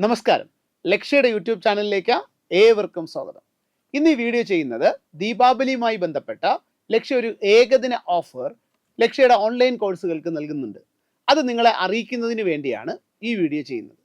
നമസ്കാരം. ലക്ഷ്യയുടെ യൂട്യൂബ് ചാനലിലേക്ക് ഏവർക്കും സ്വാഗതം. ഇന്ന് ഈ വീഡിയോ ചെയ്യുന്നത് ദീപാവലിയുമായി ബന്ധപ്പെട്ട ലക്ഷ്യ ഒരു ഏകദിന ഓഫർ ലക്ഷ്യയുടെ ഓൺലൈൻ കോഴ്സുകൾക്ക് നൽകുന്നുണ്ട്. അത് നിങ്ങളെ അറിയിക്കുന്നതിന് വേണ്ടിയാണ് ഈ വീഡിയോ ചെയ്യുന്നത്.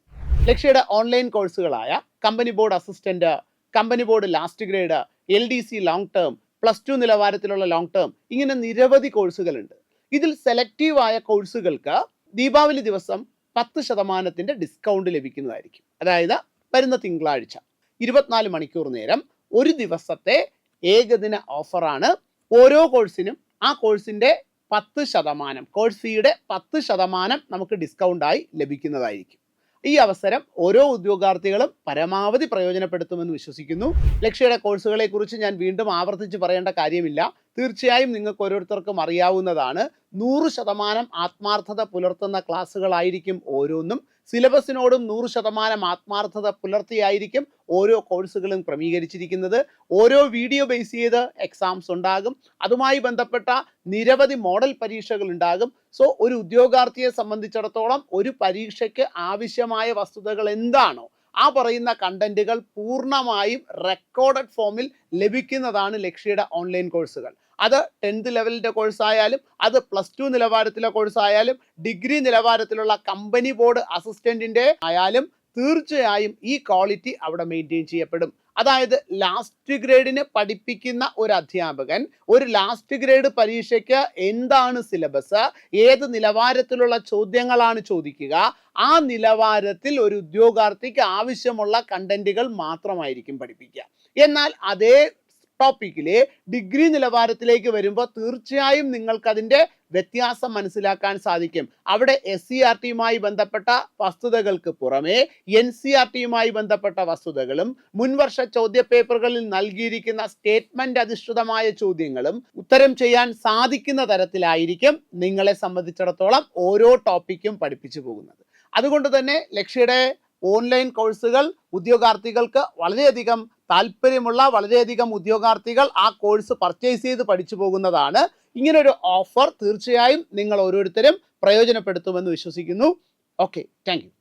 ലക്ഷ്യയുടെ online കോഴ്സുകളായ company board assistant company board last grade L D C long term plus two നിലവാരത്തിലുള്ള ലോങ് ടേം ഇങ്ങനെ നിരവധി കോഴ്സുകളുണ്ട്. ഇതിൽ സെലക്റ്റീവായ കോഴ്സുകൾക്ക് ദീപാവലി ദിവസം പത്ത് ശതമാനത്തിന്റെ ഡിസ്കൗണ്ട് ലഭിക്കുന്നതായിരിക്കും. അതായത് വരുന്ന തിങ്കളാഴ്ച ഇരുപത്തിനാല് മണിക്കൂർ നേരം ഒരു ദിവസത്തെ ഏകദിന ഓഫറാണ് ഓരോ കോഴ്സിനും. ആ കോഴ്സിന്റെ പത്ത് ശതമാനം കോഴ്സ് ഫീയുടെ പത്ത് ശതമാനം നമുക്ക് ഡിസ്കൗണ്ടായി ലഭിക്കുന്നതായിരിക്കും. ഈ അവസരം ഓരോ ഉദ്യോഗാർത്ഥികളും പരമാവധി പ്രയോജനപ്പെടുത്തുമെന്ന് വിശ്വസിക്കുന്നു. ലക്ഷ്യയുടെ കോഴ്സുകളെ കുറിച്ച് ഞാൻ വീണ്ടും ആവർത്തിച്ച് പറയേണ്ട കാര്യമില്ല. തീർച്ചയായും നിങ്ങൾക്ക് ഓരോരുത്തർക്കും അറിയാവുന്നതാണ്. നൂറ് ശതമാനം ആത്മാർത്ഥത പുലർത്തുന്ന ക്ലാസ്സുകളായിരിക്കും ഓരോന്നും. സിലബസിനോടും നൂറ് ശതമാനം ആത്മാർത്ഥത പുലർത്തിയായിരിക്കും ഓരോ കോഴ്സുകളും ക്രമീകരിച്ചിരിക്കുന്നത്. ഓരോ വീഡിയോ ബേസ് ചെയ്ത് എക്സാംസ് ഉണ്ടാകും. അതുമായി ബന്ധപ്പെട്ട നിരവധി മോഡൽ പരീക്ഷകൾ ഉണ്ടാകും. സോ ഒരു ഉദ്യോഗാർത്ഥിയെ സംബന്ധിച്ചിടത്തോളം ഒരു പരീക്ഷയ്ക്ക് ആവശ്യമായ വസ്തുതകൾ എന്താണോ ആ പറയുന്ന കണ്ടന്റുകൾ പൂർണമായും റെക്കോർഡഡ് ഫോമിൽ ലഭിക്കുന്നതാണ് ലക്ഷ്യയുടെ ഓൺലൈൻ കോഴ്സുകൾ അത് ടെൻത്ത് ലെവലിന്റെ കോഴ്സായാലും അത് പ്ലസ് ടു നിലവാരത്തിലെ കോഴ്സായാലും ഡിഗ്രി നിലവാരത്തിലുള്ള കമ്പനി ബോർഡ് അസിസ്റ്റന്റിന്റെ ആയാലും തീർച്ചയായും ഈ ക്വാളിറ്റി അവിടെ മെയിന്റെയിൻ ചെയ്യപ്പെടും. അതായത് ലാസ്റ്റ് ഗ്രേഡിനെ പഠിപ്പിക്കുന്ന ഒരു അധ്യാപകൻ ഒരു ലാസ്റ്റ് ഗ്രേഡ് പരീക്ഷയ്ക്ക് എന്താണ് സിലബസ് ഏത് നിലവാരത്തിലുള്ള ചോദ്യങ്ങളാണ് ചോദിക്കുക? ആ നിലവാരത്തിൽ ഒരു ഉദ്യോഗാർത്ഥിക്ക് ആവശ്യമുള്ള കണ്ടന്റുകൾ മാത്രമായിരിക്കും പഠിപ്പിക്കുക. എന്നാൽ അതേ ടോപ്പിക്കിലെ ഡിഗ്രി നിലവാരത്തിലേക്ക് വരുമ്പോൾ തീർച്ചയായും നിങ്ങൾക്ക് അതിന്റെ വ്യത്യാസം മനസ്സിലാക്കാൻ സാധിക്കും. അവിടെ എസ് സി ആർ ടിയുമായി ബന്ധപ്പെട്ട വസ്തുതകൾക്ക് പുറമെ എൻ സി ആർ ടിയുമായി ബന്ധപ്പെട്ട വസ്തുതകളും മുൻവർഷ ചോദ്യപേപ്പറുകളിൽ നൽകിയിരിക്കുന്ന സ്റ്റേറ്റ്മെന്റ് അധിഷ്ഠിതമായ ചോദ്യങ്ങളും ഉത്തരം ചെയ്യാൻ സാധിക്കുന്ന തരത്തിലായിരിക്കും നിങ്ങളെ സംബന്ധിച്ചിടത്തോളം ഓരോ ടോപ്പിക്കും പഠിപ്പിച്ചു പോകുന്നത്. അതുകൊണ്ട് തന്നെ ലക്ഷ്യയുടെ ഓൺലൈൻ കോഴ്സുകൾ ഉദ്യോഗാർത്ഥികൾക്ക് വളരെയധികം താല്പര്യമുള്ള വളരെയധികം ഉദ്യോഗാർത്ഥികൾ ആ കോഴ്സ് പർച്ചേസ് ചെയ്ത് പഠിച്ചു പോകുന്നതാണ്. ഇങ്ങനൊരു ഓഫർ തീർച്ചയായും നിങ്ങൾ ഓരോരുത്തരും പ്രയോജനപ്പെടുത്തുമെന്ന് വിശ്വസിക്കുന്നു. Okay thank